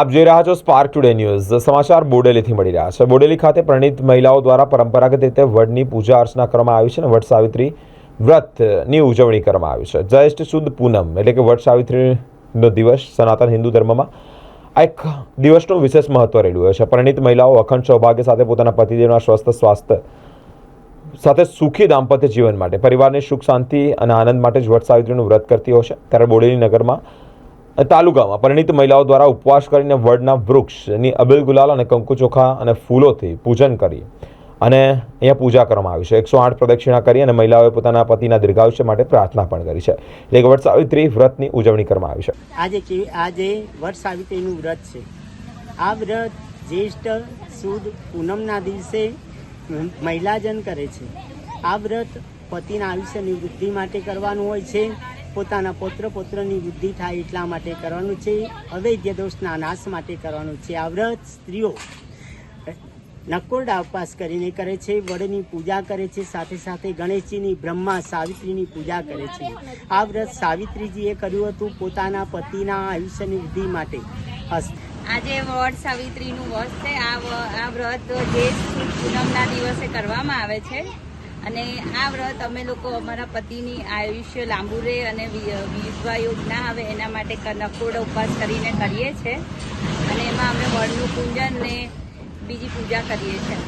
આપ જોઈ રહ્યા છો સ્પાર્ક ટુડે ન્યૂઝ સમાચાર બોડેલીથી મળી રહ્યા છે. બોડેલી ખાતે પરિણીત મહિલાઓ દ્વારા પરંપરાગત રીતે વડની પૂજા અર્ચના કરવામાં આવી છે અને વડ સાવિત્રી વ્રતની ઉજવણી કરવામાં આવી છે. જ્યેષ્ઠ શુદ્ધ પૂનમ એટલે કે વડ સાવિત્રીનો દિવસ સનાતન હિન્દુ ધર્મમાં આ એક દિવસનું વિશેષ મહત્વ રહેલું હોય છે. પરણિત મહિલાઓ અખંડ સૌભાગ્ય સાથે પોતાના પતિદેવના સ્વસ્થ સ્વાસ્થ્ય સાથે સુખી દાંપત્ય જીવન માટે, પરિવારની સુખ, શાંતિ અને આનંદ માટે જ વટ સાવિત્રીનું વ્રત કરતી હોય છે. ત્યારે બોડેલી નગરમાં તાલુકામાં પરિણીત મહિલાઓ દ્વારા ઉપવાસ કરીને વડના વૃક્ષની અબિલ ગુલાલ અને કંકુ ચોખા અને ફૂલોથી પૂજન કરી અને અહીંયા પૂજા કરવામાં આવી છે. એકસો આઠ પ્રદક્ષિણા કરી અને મહિલાઓએ પોતાના પતિના દીર્ઘાયુષ્ય માટે પ્રાર્થના પણ કરી છે. એટલે વટ સાવિત્રી વ્રતની ઉજવણી કરવામાં આવી છે. આજે કે આજે વટ સાવિત્રીનું વ્રત છે. આ વ્રત જ્યેષ્ઠ સુદ પૂનમના દિવસે મહિલાજન કરે છે. આ વ્રત પતિના આયુષ્યની વૃદ્ધિ માટે કરવાનું હોય છે. પોતાના પુત્ર પુત્રની વૃદ્ધિ થાય એટલા માટે કરવાનું છે. અવૈધ્ય દોષના નાશ માટે કરવાનું છે. આ વ્રત સ્ત્રીઓ નકોરડા ઉપવાસ કરીને કરે છે, વડની પૂજા કરે છે, સાથે સાથે ગણેશજીની બ્રહ્મા સાવિત્રીની પૂજા કરે છે. આ વ્રત સાવિત્રીજીએ કર્યું હતું પોતાના પતિના આયુષ્યની વૃદ્ધિ માટે. આજે વડ સાવિત્રીનું વર્ષ છે. આ આ વ્રત જે પૂનમના દિવસે કરવામાં આવે છે. અને આ વ્રત અમે લોકો અમારા પતિની આયુષ્ય લાંબુ રહે અને વિ- વિધવા યોગ ના આવે એના માટે ક- ઉપવાસ કરીને કરીએ છીએ અને એમાં અમે વડનું પૂજન ને બીજી પૂજા કરીએ છીએ